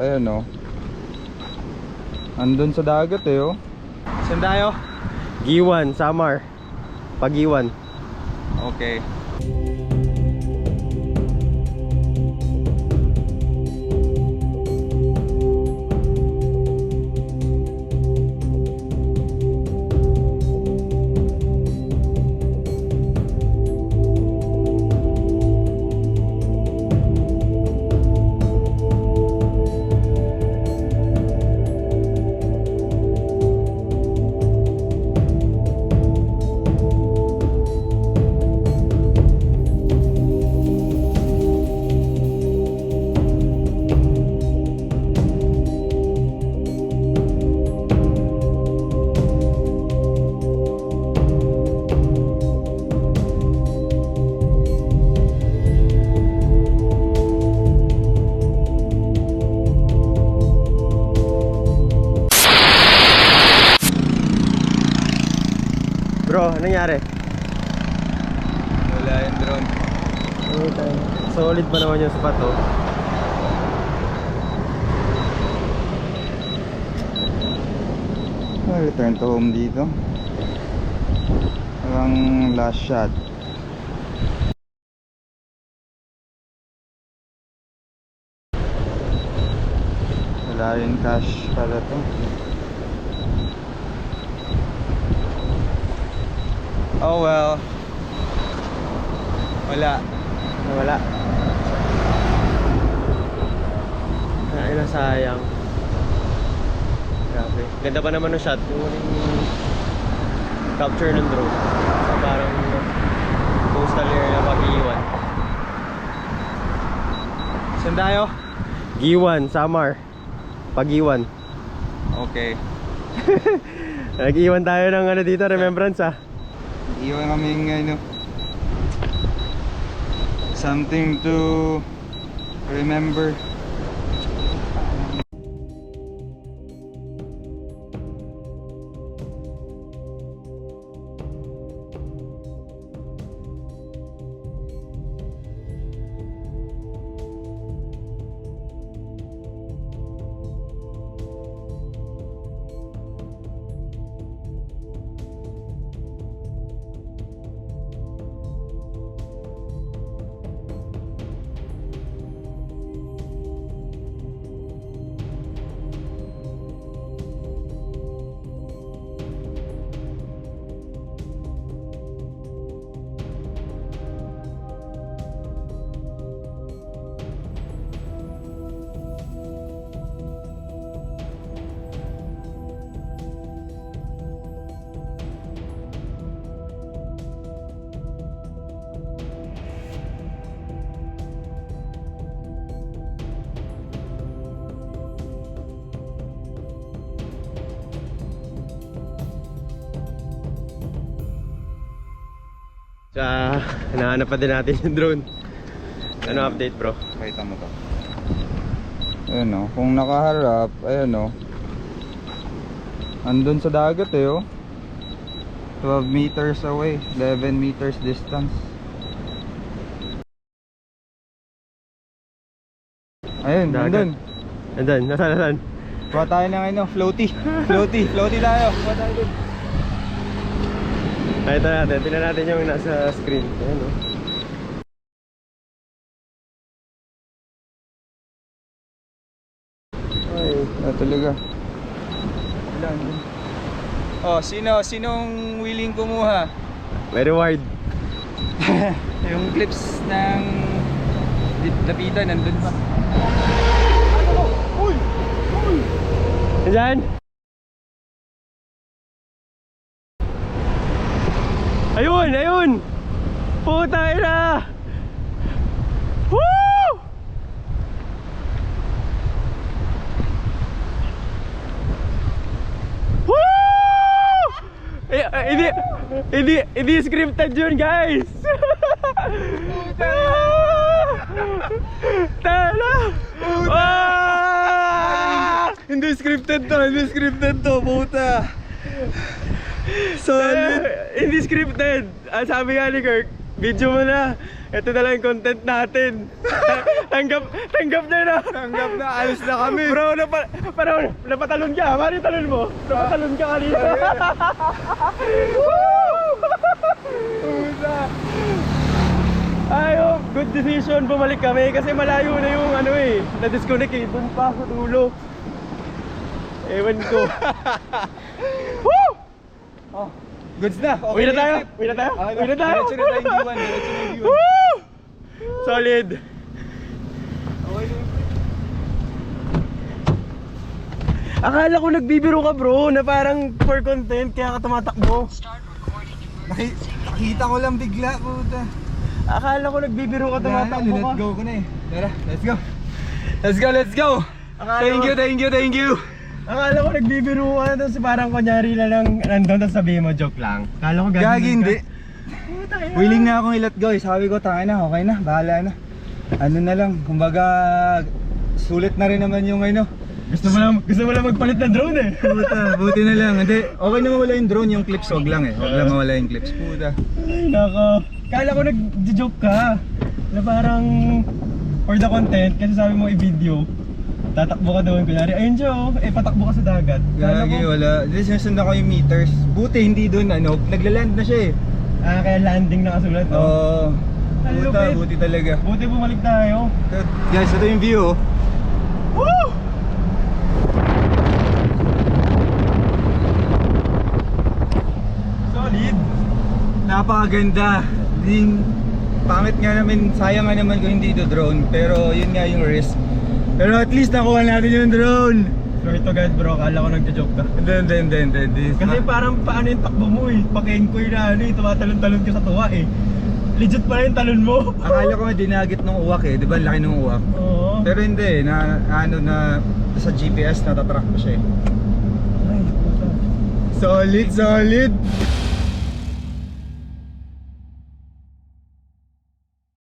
Ayan oh. Andun sa dagat eh oh. Saan tayo? Giwan, Samar. Pagiwan. Okay. Bro, anong nangyari? Wala yung drone. Solid ba naman yung sapat oh? Return to home dito. Parang last shot. Wala rin cash pala to. Oh well. Wala. Wala. Ay, na sayang. Grabe. Ganda pa naman ng shot. Yung capture ng drone. Sa parang coastal area pag-iwan. Saan tayo? Giwan, Samar. Pagiwan. Okay. Nag-iwan tayo ng ano dito, remembrance ah. Iwan kaming ano something to remember. Sa hinahanap pa din natin yung drone. Ano update bro? Pakita mo to. Ayun oh, kung nakaharap, ayun oh. Andun sa dagat eh oh. 12 meters away, 11 meters distance. Ayun, Dagat. nandun. Andun, nasaan, nasaan? Kuha tayo ng ano, floaty. Floaty, floaty tayo. Kuha tayo dun. Nakita natin, tingnan natin yung nasa screen. Ayan oh. Ay, Ah, talaga. Andun. Oh, sino? Sinong willing kumuha? may reward. Yung clips ng lapitan nandun pa. Uy! Uy! Diyan! Ayun! Puta ina! Woo! Woo! Hindi, hindi, hindi scripted yun, guys! Tala! Ah! Hindi scripted to, hindi scripted to, puta. Solid! hindi scripted! Ang sabi nga ni Kirk, video mo na. ito na lang yung content natin. tanggap, tanggap na na. Tanggap na, alis na kami. Bro, napa, parang napatalon ka. Mari talon mo. Napatalon ka kanina. Puta. Ay, oh, good decision. Bumalik kami kasi malayo na yung ano eh. Na-disconnect eh. Doon pa ako dulo. Ewan ko. Woo! Oh, goods na. Okay Uwi na tayo. Uwi na tayo. Uwi na tayo. Diretso na tayong D1. Diretso na yung D1. Woo! Solid. Okay na. Akala ko nagbibiro ka bro na parang for content kaya ka tumatakbo. Naki- Nakita ko lang bigla, puta. Akala ko nagbibiro ka tumatakbo ka. go ko na eh. Tara, let's go. Let's go, let's go. Akala Thank ko- you, thank you, thank you. Akala ko nagbibiro ka na tapos parang kunyari na lang nandun tapos sabihin mo joke lang. Akala ko gagawin Gagi, hindi. Willing na akong i-let go eh. Sabi ko, tanga na, okay na, bahala na. Ano na lang, kumbaga, sulit na rin naman yung ano. Gusto mo lang, gusto mo lang magpalit ng drone eh. Puta, buti na lang. Hindi, okay na mawala yung drone, yung clips, wag lang eh. Wag lang mawala yung clips. Puta. Ay, nako. Kala ko nag-joke ka. Na parang for the content, kasi sabi mo i-video. Tatakbo ka doon, kunyari, ayun siya oh, eh patakbo ka sa dagat. Kala Gagi, ko, wala. Hindi, sinusundan ko yung meters. Buti, hindi doon, ano, nagla-land na siya eh. ah, kaya landing na kasulat, no? Oo. Ang Puta, lupit. buti talaga. Buti bumalik tayo. Guys, ito yung view oh. Woo! Solid. Napakaganda. Din pangit nga naman, sayang nga naman kung hindi ito drone. Pero yun nga yung risk. Pero at least nakuha natin yung drone. Swear to God bro, kala ko nagja-joke ka. Then, then, then, then, this. Kasi parang paano yung takbo mo eh, pakengkoy na ano eh, tumatalon-talon ka sa tuwa eh. Legit pa yung talon mo. Akala ko nga dinagit ng uwak eh, di ba? Laki ng uwak. Oo. Pero hindi, na ano na sa GPS natatrack pa siya eh. Ay, puta. Solid, solid.